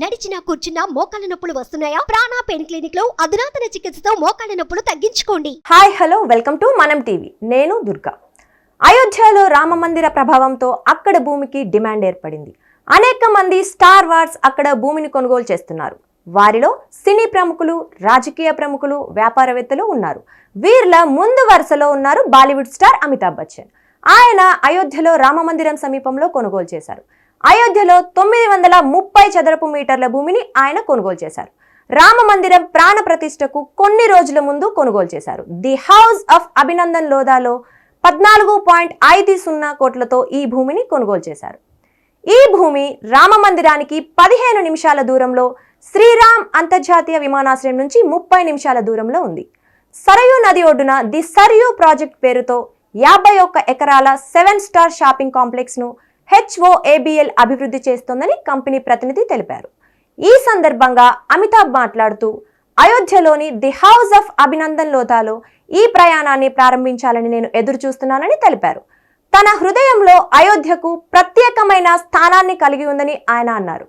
నడిచినా కూర్చున్నా మోకాళ్ళ నొప్పులు వస్తున్నాయా? ప్రాణా పెయిన్ క్లినిక్లో అధునాతన చికిత్సతో మోకాళ్ళ నొప్పులు తగ్గించుకోండి. హాయ్ హలో వెల్కమ్ టు మనం టీవీ. నేను దుర్గా. అయోధ్యలో రామ మందిర ప్రభావంతో అక్కడ భూమికి డిమాండ్ ఏర్పడింది. అనేక మంది స్టార్ వార్స్ అక్కడ భూమిని కొనుగోలు చేస్తున్నారు. వారిలో సినీ ప్రముఖులు రాజకీయ ప్రముఖులు వ్యాపారవేత్తలు ఉన్నారు. వీర్ల ముందు వరుసలో ఉన్నారు బాలీవుడ్ స్టార్ అమితాబ్ బచ్చన్. ఆయన అయోధ్యలో రామ మందిరం సమీపంలో కొనుగోలు చేశారు. అయోధ్యలో తొమ్మిది వందల ముప్పై చదరపు మీటర్ల భూమిని ఆయన కొనుగోలు చేశారు. రామ మందిరం ప్రాణ ప్రతిష్టకు కొన్ని రోజుల ముందు కొనుగోలు చేశారు. ది హౌస్ ఆఫ్ అభినందన్ లోదాలో పద్నాలుగు పాయింట్ ఐదు సున్నా కోట్లతో ఈ భూమిని కొనుగోలు చేశారు. ఈ భూమి రామ మందిరానికి పదిహేను నిమిషాల దూరంలో శ్రీరామ్ అంతర్జాతీయ విమానాశ్రయం నుంచి ముప్పై నిమిషాల దూరంలో ఉంది. సరయూ నది ఒడ్డున ది సరయూ ప్రాజెక్ట్ పేరుతో యాభై ఒక్క ఎకరాల సెవెన్ స్టార్ షాపింగ్ కాంప్లెక్స్ను హెచ్ఓఏబిఎల్ అభివృద్ధి చేస్తోందని కంపెనీ ప్రతినిధి తెలిపారు. ఈ సందర్భంగా అమితాబ్ మాట్లాడుతూ అయోధ్యలోని ది హౌస్ ఆఫ్ అభినందన్ లోతాలో ఈ ప్రయాణాన్ని ప్రారంభించాలని నేను ఎదురు చూస్తున్నానని తెలిపారు. తన హృదయంలో అయోధ్యకు ప్రత్యేకమైన స్థానాన్ని కలిగి ఉందని ఆయన అన్నారు.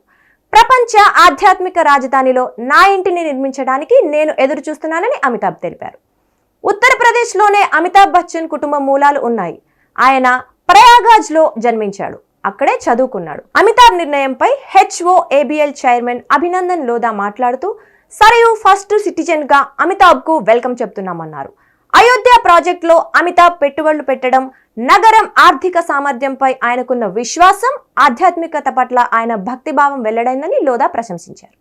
ప్రపంచ ఆధ్యాత్మిక రాజధానిలో నా ఇంటిని నిర్మించడానికి నేను ఎదురు చూస్తున్నానని అమితాబ్ తెలిపారు. ఉత్తరప్రదేశ్లోనే అమితాబ్ బచ్చన్ కుటుంబ మూలాలు ఉన్నాయి. ఆయన ప్రయాగాజ్లో జన్మించాడు. అక్కడే చదువుకున్నాడు. అమితాబ్ నిర్ణయంపై HO ABL chairman Abhinandan Lodha మాట్లాడుతూ సరయు ఫస్ట్ సిటిజన్గా అమితాబ్కు వెల్కమ్ చెప్తున్నామన్నారు. అయోధ్య ప్రాజెక్టులో అమితాబ్ పెట్టుబడులు పెట్టడం నగరం ఆర్థిక సామర్థ్యంపై ఆయనకున్న విశ్వాసం ఆధ్యాత్మికత పట్ల ఆయన భక్తిభావం వెల్లడైందని లోదా ప్రశంసించారు.